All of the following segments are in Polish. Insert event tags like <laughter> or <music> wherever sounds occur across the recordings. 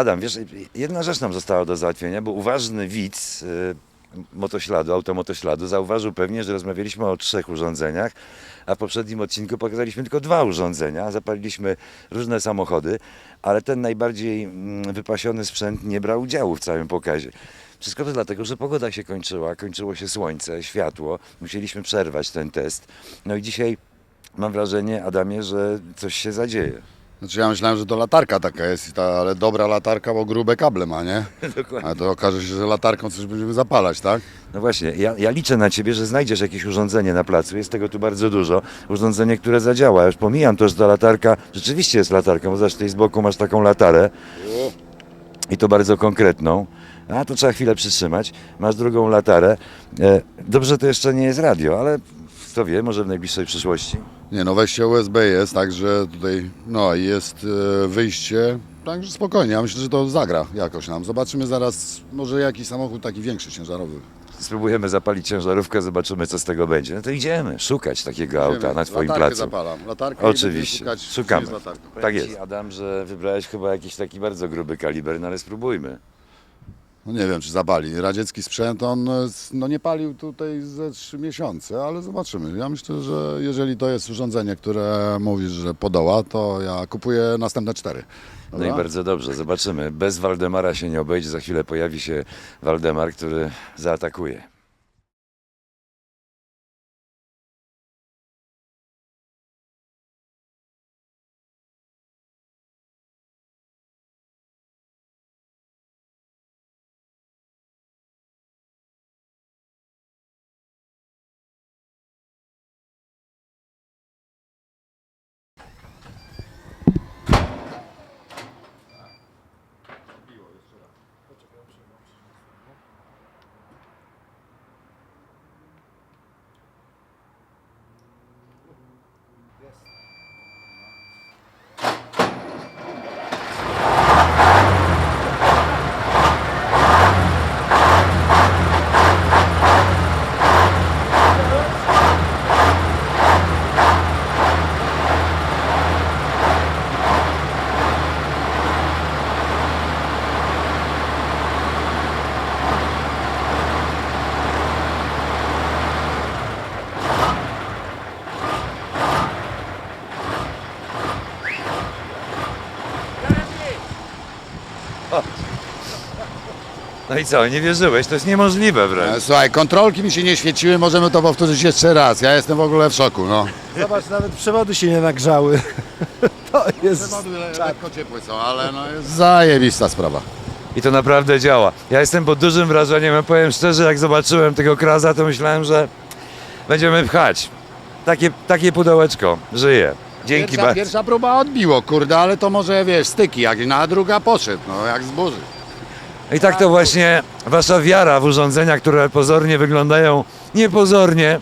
Adam, wiesz, jedna rzecz nam została do załatwienia, bo uważny widz y, motośladu, automotośladu zauważył pewnie, że rozmawialiśmy o trzech urządzeniach, a w poprzednim odcinku pokazaliśmy tylko dwa urządzenia. Zapaliliśmy różne samochody, ale ten najbardziej mm, wypasiony sprzęt nie brał udziału w całym pokazie. Wszystko to dlatego, że pogoda się kończyła, kończyło się słońce, światło, musieliśmy przerwać ten test. No i dzisiaj mam wrażenie, Adamie, że coś się zadzieje. Znaczy ja myślałem, że to latarka taka jest, ta, ale dobra latarka, bo grube kable ma, nie? <laughs> Dokładnie. A to okaże się, że latarką coś będziemy zapalać, tak? No właśnie, ja, ja liczę na Ciebie, że znajdziesz jakieś urządzenie na placu. Jest tego tu bardzo dużo. Urządzenie, które zadziała. Już pomijam to, że ta latarka rzeczywiście jest latarką, bo zresztą tutaj z boku masz taką latarę i to bardzo konkretną. A to trzeba chwilę przytrzymać. Masz drugą latarę. E, dobrze, to jeszcze nie jest radio, ale kto wie, może w najbliższej przyszłości. Nie no, wejście USB jest, także tutaj, no i jest e, wyjście, także spokojnie, ja myślę, że to zagra jakoś nam. Zobaczymy zaraz, może jakiś samochód taki większy, ciężarowy. Spróbujemy zapalić ciężarówkę, zobaczymy, co z tego będzie. No to idziemy szukać takiego auta na Twoim latarkę placu. zapalam, latarkę i Oczywiście, będziemy szukać, szukamy. Tak jest. Adam, że wybrałeś chyba jakiś taki bardzo gruby kaliber, no ale spróbujmy. No nie wiem, czy zapali. Radziecki sprzęt, on e, no nie palił tutaj ze trzy miesiące, ale zobaczymy. Ja myślę, że jeżeli to jest urządzenie, które mówisz, że podoła, to ja kupuję następne cztery. No i bardzo dobrze, zobaczymy. Bez Waldemara się nie obejdzie, za chwilę pojawi się Waldemar, który zaatakuje. No i co, nie wierzyłeś? To jest niemożliwe wręcz. E, Słuchaj, kontrolki mi się nie świeciły, możemy to powtórzyć jeszcze raz. Ja jestem w ogóle w szoku, no. Zobacz, nawet przewody się nie nagrzały. <laughs> To jest... lekko ciepłe są, ale no jest zajebista sprawa. I to naprawdę działa. Ja jestem pod dużym wrażeniem, ja powiem szczerze, jak zobaczyłem tego kraza, to myślałem, że będziemy pchać. Takie, takie pudełeczko żyje. Dzięki Pierwsza, bardzo. pierwsza próba odbiło, kurde, ale to może, wiesz, styki, jak na druga poszedł, no jak z burzy. I tak to właśnie wasza wiara w urządzenia, które pozornie wyglądają niepozornie,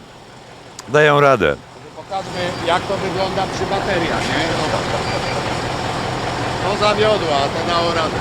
dają radę. Pokażmy, jak to wygląda przy bateriach, nie? To zawiodło, a to dało radę.